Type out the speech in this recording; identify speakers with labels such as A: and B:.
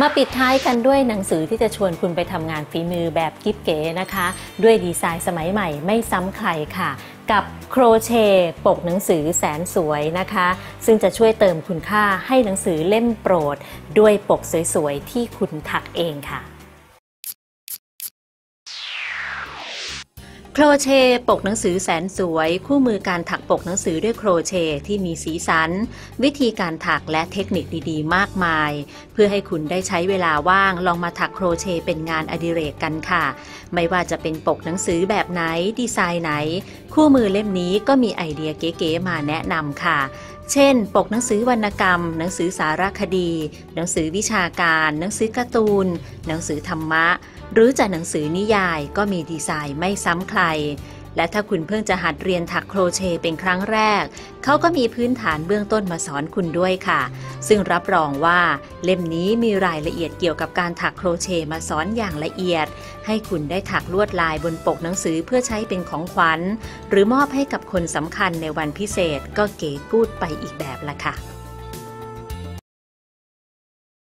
A: มาปิดท้ายกันด้วยหนังสือที่จะชวนคุณไปทำงานฝีมือแบบกิ๊บเก๋นะคะ ด้วยดีไซน์สมัยใหม่ไม่ซ้ำใครค่ะ กับโครเชต์ปกหนังสือแสนสวยนะคะ ซึ่งจะช่วยเติมคุณค่าให้หนังสือเล่มโปรด ด้วยปกสวยๆที่คุณถักเองค่ะ โครเชต์ปกหนังสือแสนสวย คู่มือการถักปกหนังสือด้วยโครเชต์ที่มีสีสัน วิธีการถักและเทคนิคดีๆ มากมาย เพื่อให้คุณได้ใช้เวลาว่างลองมาถักโครเชต์เป็นงานอดิเรกกันค่ะ ไม่ว่าจะเป็นปกหนังสือแบบไหนดีไซน์ไหน คู่มือเล่มนี้ก็มีไอเดียเก๋ๆมาแนะนำค่ะ เช่น ปกหนังสือวรรณกรรม หนังสือสารคดี หนังสือวิชาการ หนังสือการ์ตูน หนังสือธรรมะ หรือจากหนังสือนิยายก็มีดีไซน์ไม่ซ้ำใคร และถ้าคุณเพิ่งจะหัดเรียนถักโครเชต์เป็นครั้งแรก เขาก็มีพื้นฐานเบื้องต้นมาสอนคุณด้วยค่ะ ซึ่งรับรองว่าเล่มนี้มีรายละเอียดเกี่ยวกับการถักโครเชต์มาสอนอย่างละเอียด ให้คุณได้ถักลวดลายบนปกหนังสือเพื่อใช้เป็นของขวัญ หรือมอบให้กับคนสำคัญในวันพิเศษก็เก๋กูดไปอีกแบบละค่ะ